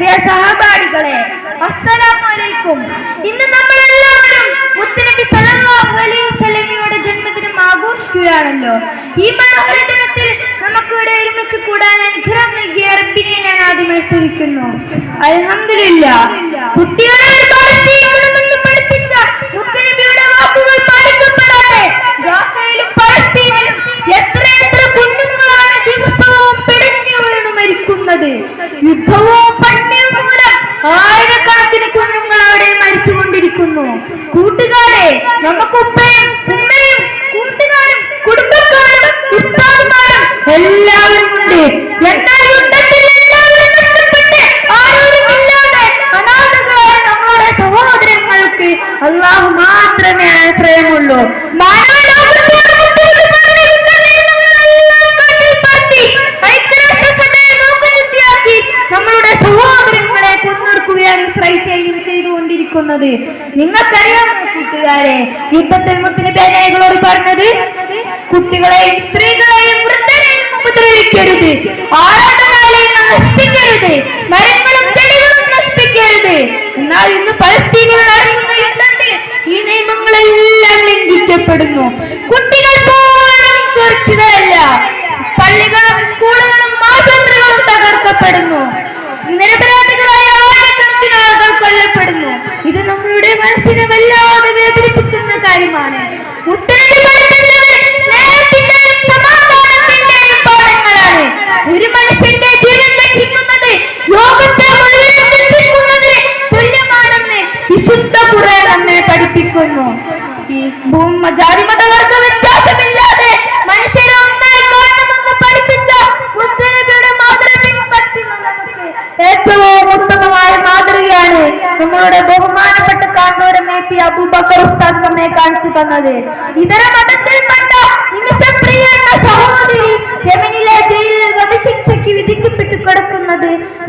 പ്രിയ സഹപാഠികളെ അസ്സലാമു അലൈക്കും. ഇന്ന് നമ്മൾ എല്ലാവരും മുത്തനബി സല്ലല്ലാഹു അലൈഹി വസല്ലമയുടെ ജന്മദിനം ആഘോഷിക്കുകയാണല്ലോ. ഈ മനോഹര നമുക്ക് ഇവിടെ ഒരുമിച്ച് കൂടാൻ അനുഗ്രഹം നൽകിയ റബ്ബിനെ ഞാൻ ആദ്യം സ്തുതിക്കുന്നു അൽഹംദുലില്ലാ. കുട്ടികളെ പഠിപ്പിച്ച എത്ര മരിക്കുന്നത്. യുദ്ധവും കൂട്ടുകാരെ നമുക്ക് ഉമ്മയും കൂട്ടുകാരും കുടുംബക്കാരും ഉസ്താദുമാരും എല്ലാവരും ഉണ്ട്. എന്നാൽ യുദ്ധത്തിൽ എല്ലാവരും നഷ്ടപ്പെട്ട് ആരോരുമില്ലാതെ അനാഥകളായ നമ്മളുടെ സഹോദരങ്ങൾക്ക് അള്ളാഹു മാത്രമേ ആശ്രയമുള്ളൂ. മാനവലോകത്തോട് ചെയ്തുകൊണ്ടിരിക്കുന്നത് നിങ്ങൾക്കറിയാമോ കൂട്ടുകാരെ യുദ്ധത്തിൽ മുത്തിന് പേനകളോട് പറഞ്ഞത്? കുട്ടികളെയും സ്ത്രീകളെയും വൃദ്ധരെയും ഉപദ്രവിക്കരുത്. ആരാധനാലയം നശിപ്പിക്കരുത്. മരങ്ങളും ചെടികളും നശിപ്പിക്കരുത്. എന്നാൽ ഇന്ന് ഒരു മനുഷ്യന്റെ ജീവൻ രക്ഷിക്കുന്നത് ലോകത്തെ മുഴുവൻ രക്ഷിക്കുന്നതിന് തുല്യമാണെന്ന് വിശുദ്ധ കുറേ നമ്മെ പഠിപ്പിക്കുന്നു. ഈ ഭൂമ ജാതിമതവർഗ വ്യത്യാസമില്ലാതെ മനുഷ്യരെ ഒന്നായി കാണണമെന്ന് പഠിപ്പിച്ച ബുദ്ധനബിയുടെ മാതൃക പിൻപറ്റുന്ന നമുക്ക്. ഏറ്റവും ഉത്തമമായ മാതൃകയാണ് നമ്മളുടെ ബഹുമാനപ്പെട്ട കാന്തോരം എ അബൂബക്കർ ഉസ്താദ് നമ്മെ കാണിച്ചു തന്നത്. ഇതര മതത്തിൽപ്പെട്ട നിമിഷപ്രിയ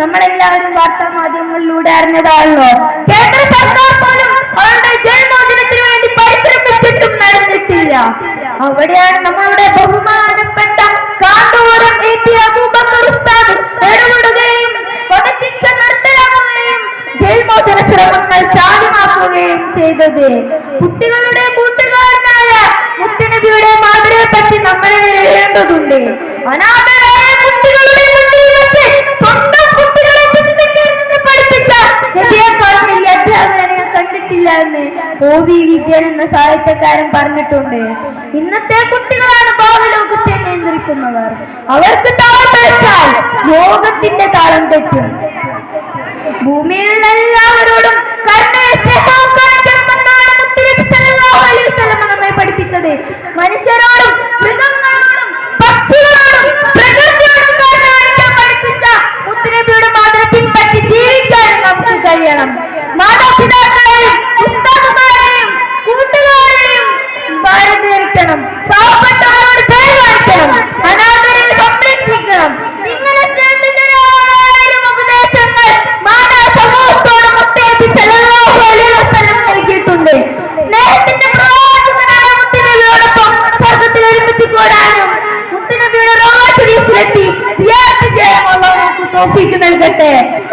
നമ്മളെല്ലാവരും വാർത്താ മാധ്യമങ്ങളിലൂടെ അറിഞ്ഞതാണല്ലോ. കേന്ദ്ര സർക്കാർ പോലും അവരുടെ ജന്മദിനത്തിന് വേണ്ടി പരിശ്രമിച്ചിട്ടും നടന്നിട്ടില്ല. അവിടെയാണ് നമ്മളുടെ ബഹുമാനപ്പെട്ട കാന്തോരം എ പി അബൂബക്കർ ഉസ്താദ് ഇടപെടുകയും വധശിക്ഷ നിർത്തലാക്കുകയും ജയിൽ ശ്രമങ്ങൾ സാധ്യമാക്കുകയും ചെയ്തത്. കുട്ടികളുടെ കൂട്ടുകാരനായ മുത്തനബിയുടെ മാതൃയെ പറ്റി നമ്മൾ എഴുതേണ്ടതുണ്ട് അനാഥരായ ഒ വി വിജയൻ എന്ന സാഹിത്യകാരൻ പറഞ്ഞിട്ടുണ്ട്. ഇന്നത്തെ കുട്ടികളാണ് ഭാവി ലോകത്തെ നിയന്ത്രിക്കുന്നവർ. അവർക്ക് താളം ലോകത്തിന്റെ താളം തെറ്റും. ഭൂമിയിലുള്ള എല്ലാവരോടും കരുണയെ പഠിപ്പിച്ചത്. മനുഷ്യരോടും തൗഫീക്ക് നൽകട്ടെ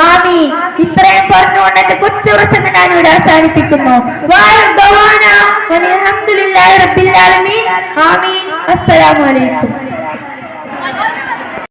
ആമീൻ ഇത്രയും പറഞ്ഞുകൊണ്ട് എന്റെ കൊച്ചു പ്രസംഗം ഞാൻ ഇവിടെ അവസാനിപ്പിക്കുന്നു. വാഴും